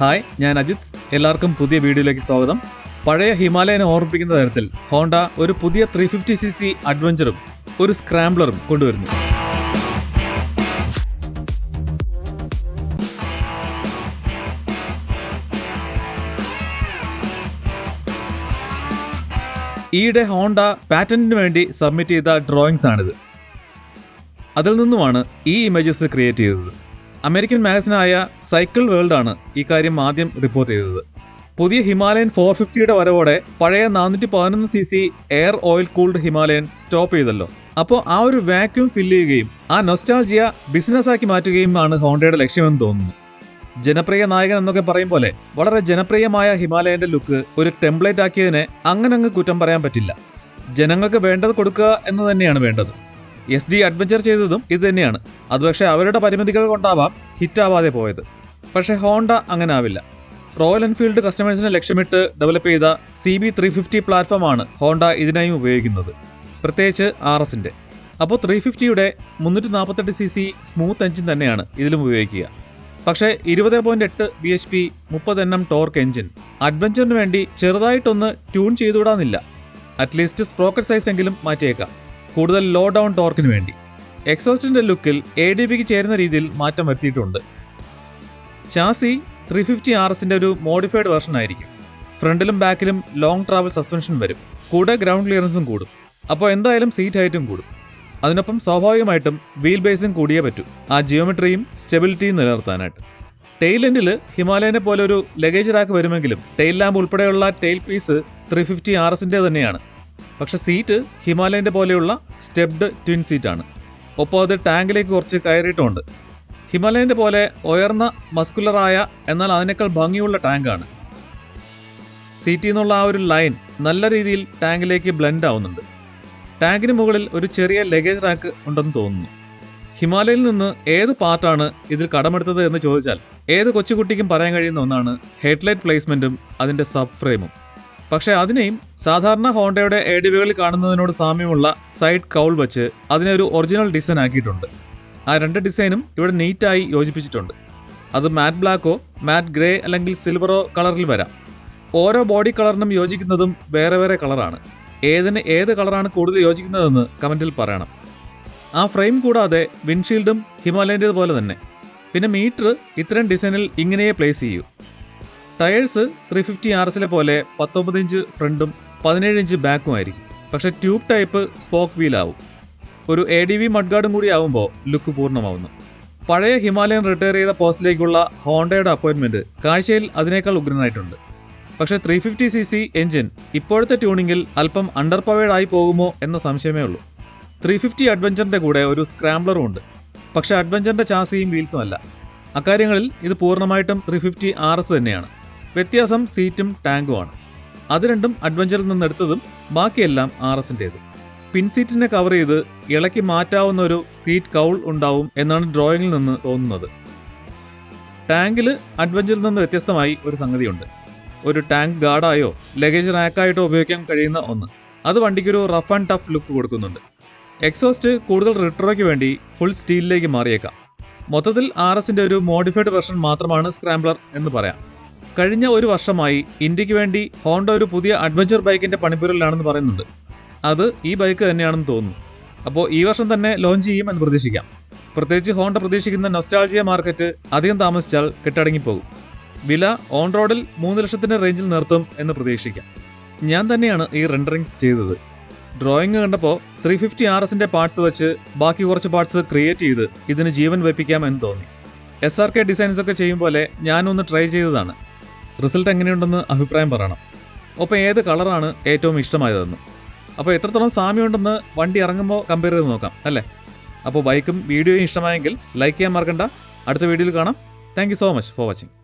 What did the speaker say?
Hi ഞാൻ അജിത്. എല്ലാവർക്കും പുതിയ വീഡിയോയിലേക്ക് സ്വാഗതം. പഴയ ഹിമാലയനെ ഓർമ്മിപ്പിക്കുന്ന തരത്തിൽ ഹോണ്ട ഒരു പുതിയ ത്രീ ഫിഫ്റ്റി സി സി അഡ്വഞ്ചറും ഒരു സ്ക്രാംബ്ലറും കൊണ്ടുവരുന്നു. ഈയിടെ ഹോണ്ട പാറ്റന്റിന് വേണ്ടി സബ്മിറ്റ് ചെയ്ത ഡ്രോയിങ്സ് ആണിത് അതിൽ നിന്നുമാണ് ഈ ഇമേജസ് ക്രിയേറ്റ് ചെയ്തത്. അമേരിക്കൻ മാഗസിനായ സൈക്കിൾ വേൾഡ് ആണ് ഈ കാര്യം ആദ്യം റിപ്പോർട്ട് ചെയ്തത്. പുതിയ ഹിമാലയൻ ഫോർ ഫിഫ്റ്റിയുടെ വരവോടെ പഴയ നാനൂറ്റി പതിനൊന്ന് C C air oil cooled Himalayan stop ചെയ്തല്ലോ. അപ്പോൾ ആ ഒരു വാക്യൂം ഫില്ല് ചെയ്യുകയും ആ നൊസ്റ്റാൾജിയ ബിസിനസ്സാക്കി മാറ്റുകയും ആണ് ഹോണ്ടയുടെ ലക്ഷ്യമെന്ന് തോന്നുന്നു. ജനപ്രിയ നായകൻ എന്നൊക്കെ പറയും പോലെ വളരെ ജനപ്രിയമായ ഹിമാലയന്റെ ലുക്ക് ഒരു ടെംപ്ലേറ്റ് ആക്കിയതിനെ അങ്ങനെ അങ്ങ് കുറ്റം പറയാൻ പറ്റില്ല. ജനങ്ങൾക്ക് വേണ്ടത് കൊടുക്കുക എന്ന് തന്നെയാണ് വേണ്ടത്. എസ് ഡി അഡ്വഞ്ചർ ചെയ്തതും ഇത് തന്നെയാണ്. അത് പക്ഷേ അവരുടെ പരിമിതികൾ കൊണ്ടാവാം ഹിറ്റാവാതെ പോയത്. പക്ഷേ ഹോണ്ട അങ്ങനെ ആവില്ല റോയൽ എൻഫീൽഡ് കസ്റ്റമേഴ്സിനെ ലക്ഷ്യമിട്ട് ഡെവലപ്പ് ചെയ്ത സി ബി ത്രീ ഫിഫ്റ്റി പ്ലാറ്റ്ഫോമാണ് ഹോണ്ട ഇതിനായും ഉപയോഗിക്കുന്നത്. പ്രത്യേകിച്ച് ആർ എസിന്റെ അപ്പോൾ ത്രീ ഫിഫ്റ്റിയുടെ മുന്നൂറ്റി നാൽപ്പത്തെട്ട് സി സി സ്മൂത്ത് എഞ്ചിൻ തന്നെയാണ് ഇതിലും ഉപയോഗിക്കുക. പക്ഷേ ഇരുപത് പോയിന്റ് എട്ട് ബി എച്ച് പി മുപ്പത് എൻ എം ടോർക്ക് എഞ്ചിൻ അഡ്വഞ്ചറിന് വേണ്ടി ചെറുതായിട്ടൊന്ന് ട്യൂൺ ചെയ്തുവിടാന്നില്ല അറ്റ്ലീസ്റ്റ് സ്പ്രോക്കറ്റ് സൈസ് എങ്കിലും മാറ്റിയേക്കാം. കൂടുതൽ ലോ ഡൗൺ ടോർക്കിന് വേണ്ടി. എക്സോസ്റ്റിന്റെ ലുക്കിൽ എ ഡി ബിക്ക് ചേരുന്ന രീതിയിൽ മാറ്റം വരുത്തിയിട്ടുണ്ട്. ചാസി ത്രീ ഫിഫ്റ്റി ആർ എസിന്റെ ഒരു മോഡിഫൈഡ് വെർഷൻ ആയിരിക്കും. ഫ്രണ്ടിലും ബാക്കിലും ലോങ് ട്രാവൽ സസ്പെൻഷൻ വരും. കൂടെ ഗ്രൗണ്ട് ക്ലിയറൻസും കൂടും. അപ്പോൾ എന്തായാലും സീറ്റ് ഹൈറ്റും കൂടും. അതിനൊപ്പം സ്വാഭാവികമായിട്ടും വീൽ ബേസും കൂടിയേ പറ്റൂ. ആ ജിയോമെട്രിയും സ്റ്റെബിലിറ്റിയും നിലനിർത്താനായിട്ട്. ടെയിൽ എൻഡിൽ ഹിമാലയനെ പോലെ ഒരു ലഗേജ് റാക്ക് വരുമെങ്കിലും ടെയിൽ ലാമ്പ് ഉൾപ്പെടെയുള്ള tail piece three fifty R എസിന്റെ തന്നെയാണ്. പക്ഷെ സീറ്റ് ഹിമാലയന്റെ പോലെയുള്ള സ്റ്റെപ്ഡ് ട്വിൻ സീറ്റാണ്. ഒപ്പം അത് ടാങ്കിലേക്ക് കുറച്ച് കയറിയിട്ടുമുണ്ട്. ഹിമാലയന്റെ പോലെ ഉയർന്ന മസ്കുലറായ എന്നാൽ അതിനേക്കാൾ ഭംഗിയുള്ള ടാങ്കാണ്. സീറ്റിൽ നിന്നുള്ള ആ ഒരു ലൈൻ നല്ല രീതിയിൽ ടാങ്കിലേക്ക് ബ്ലെൻഡ് ആവുന്നുണ്ട്. ടാങ്കിന് മുകളിൽ ഒരു ചെറിയ ലഗേജ് റാക്ക് ഉണ്ടെന്ന് തോന്നുന്നു. ഹിമാലയയിൽ നിന്ന് ഏത് പാർട്ടാണ് ഇതിൽ കടമെടുത്തത് എന്ന് ചോദിച്ചാൽ ഏത് കൊച്ചുകുട്ടിക്കും പറയാൻ കഴിയുന്ന ഒന്നാണ് ഹെഡ്ലൈറ്റ് പ്ലേസ്മെന്റും അതിന്റെ സബ് ഫ്രെയിമും പക്ഷേ അതിനെയും സാധാരണ ഹോണ്ടയുടെ എ ഡി കാണുന്നതിനോട് സാമ്യമുള്ള സൈഡ് കൗൾ വെച്ച് അതിനെ ഒരു ഒറിജിനൽ ഡിസൈൻ ആക്കിയിട്ടുണ്ട്. ആ രണ്ട് ഡിസൈനും ഇവിടെ നീറ്റായി യോജിപ്പിച്ചിട്ടുണ്ട്. അത് മാറ്റ് ബ്ലാക്കോ മാറ്റ് ഗ്രേ അല്ലെങ്കിൽ സിൽവറോ കളറിൽ വരാം. ഓരോ ബോഡി കളറിനും യോജിക്കുന്നതും വേറെ വേറെ കളറാണ്. ഏതിന് ഏത് കളറാണ് കൂടുതൽ യോജിക്കുന്നതെന്ന് കമന്റിൽ പറയണം. ആ ഫ്രെയിം കൂടാതെ വിൻഷീൽഡും ഹിമാലയന്റേത് പോലെ തന്നെ. പിന്നെ മീറ്റർ ഇത്തരം ഡിസൈനിൽ ഇങ്ങനെയേ പ്ലേസ് ചെയ്യൂ. ടയേഴ്സ് ത്രീ ഫിഫ്റ്റി ആർ എസിലെ പോലെ പത്തൊമ്പത് ഇഞ്ച് ഫ്രണ്ടും പതിനേഴ് ഇഞ്ച് ബാക്കും ആയിരിക്കും. പക്ഷേ ട്യൂബ് ടൈപ്പ് സ്പോക്ക് വീലാവും ഒരു എ ഡി വി മഡ്ഗാർഡും കൂടി ആവുമ്പോൾ ലുക്ക് പൂർണമാവുന്നു. പഴയ ഹിമാലയൻ റിട്ടയർ ചെയ്ത പോസ്റ്റിലേക്കുള്ള ഹോണ്ടയുടെ അപ്പോയിൻമെന്റ് കാഴ്ചയിൽ അതിനേക്കാൾ ഉഗ്രനായിട്ടുണ്ട്. പക്ഷേ three fifty C C engine ഇപ്പോഴത്തെ ട്യൂണിങ്ങിൽ അല്പം അണ്ടർ പവേഡ് ആയി പോകുമോ എന്ന സംശയമേ ഉള്ളൂ. ത്രീ ഫിഫ്റ്റി അഡ്വഞ്ചറിന്റെ കൂടെ ഒരു സ്ക്രാംബ്ലറും ഉണ്ട്. പക്ഷേ അഡ്വഞ്ചറിന്റെ ചാസിയും വീൽസും അല്ല. അക്കാര്യങ്ങളിൽ ഇത് പൂർണമായിട്ടും ത്രീ ഫിഫ്റ്റി ആർ എസ് തന്നെയാണ്. വ്യത്യാസം സീറ്റും ടാങ്കുമാണ് അത് രണ്ടും അഡ്വഞ്ചറിൽ നിന്ന് എടുത്തതും ബാക്കിയെല്ലാം ആർ എസിന്റേത് പിൻസീറ്റിനെ കവർ ചെയ്ത് ഇളക്കി മാറ്റാവുന്ന ഒരു സീറ്റ് കൗൾ ഉണ്ടാവും എന്നാണ് ഡ്രോയിങ്ങിൽ നിന്ന് തോന്നുന്നത്. ടാങ്കിൽ അഡ്വഞ്ചറിൽ നിന്ന് വ്യത്യസ്തമായി ഒരു സംഗതിയുണ്ട്. ഒരു ടാങ്ക് ഗാർഡായോ ലഗേജ് റാക്കായിട്ടോ ഉപയോഗിക്കാൻ കഴിയുന്ന ഒന്ന്. അത് വണ്ടിക്കൊരു റഫ് ആൻഡ് ടഫ് ലുക്ക് കൊടുക്കുന്നുണ്ട്. എക്സോസ്റ്റ് കൂടുതൽ റിട്രോയ്ക്ക് വേണ്ടി ഫുൾ സ്റ്റീലിലേക്ക് മാറിയേക്കാം. മൊത്തത്തിൽ ആർ എസിന്റെ ഒരു മോഡിഫൈഡ് വെർഷൻ മാത്രമാണ് സ്ക്രാംബ്ലർ എന്ന് പറയാം. കഴിഞ്ഞ ഒരു വർഷമായി ഇന്ത്യയ്ക്ക് വേണ്ടി ഹോണ്ട ഒരു പുതിയ അഡ്വഞ്ചർ ബൈക്കിന്റെ പണിപ്പുരലാണെന്ന് പറയുന്നുണ്ട്. അത് ഈ ബൈക്ക് തന്നെയാണെന്ന് തോന്നുന്നു. അപ്പോൾ ഈ വർഷം തന്നെ ലോഞ്ച് ചെയ്യുമെന്ന് പ്രതീക്ഷിക്കാം. പ്രത്യേകിച്ച് ഹോണ്ട പ്രതീക്ഷിക്കുന്ന നൊസ്റ്റാൾജിയ മാർക്കറ്റ് അധികം താമസിച്ചാൽ കെട്ടടങ്ങിപ്പോകും. വില ഓൺ റോഡിൽ മൂന്ന് ലക്ഷത്തിന്റെ റേഞ്ചിൽ നിർത്തും എന്ന് പ്രതീക്ഷിക്കാം. ഞാൻ തന്നെയാണ് ഈ റെൻഡറിങ്സ് ചെയ്തത്. ഡ്രോയിങ് കണ്ടപ്പോൾ ത്രീ ഫിഫ്റ്റി ആർ എസിന്റെ പാർട്സ് വെച്ച് ബാക്കി കുറച്ച് പാർട്സ് ക്രിയേറ്റ് ചെയ്ത് ഇതിന് ജീവൻ വെപ്പിക്കാം എന്ന് തോന്നി. എസ് ആർ കെ ഡിസൈൻസ് ഒക്കെ ചെയ്യും പോലെ ഞാനൊന്ന് ട്രൈ ചെയ്തതാണ്. റിസൾട്ട് എങ്ങനെയുണ്ടെന്ന് അഭിപ്രായം പറയണം. ഒപ്പം ഏത് കളറാണ് ഏറ്റവും ഇഷ്ടമായതെന്ന്. അപ്പോൾ എത്രത്തോളം സാമ്യമുണ്ടെന്ന് വണ്ടി ഇറങ്ങുമ്പോൾ കമ്പയർ ചെയ്ത് നോക്കാം അല്ലേ? അപ്പോൾ ബൈക്കും വീഡിയോയും ഇഷ്ടമായെങ്കിൽ ലൈക്ക് ചെയ്യാൻ മറക്കണ്ട. അടുത്ത വീഡിയോയിൽ കാണാം. Thank so much for watching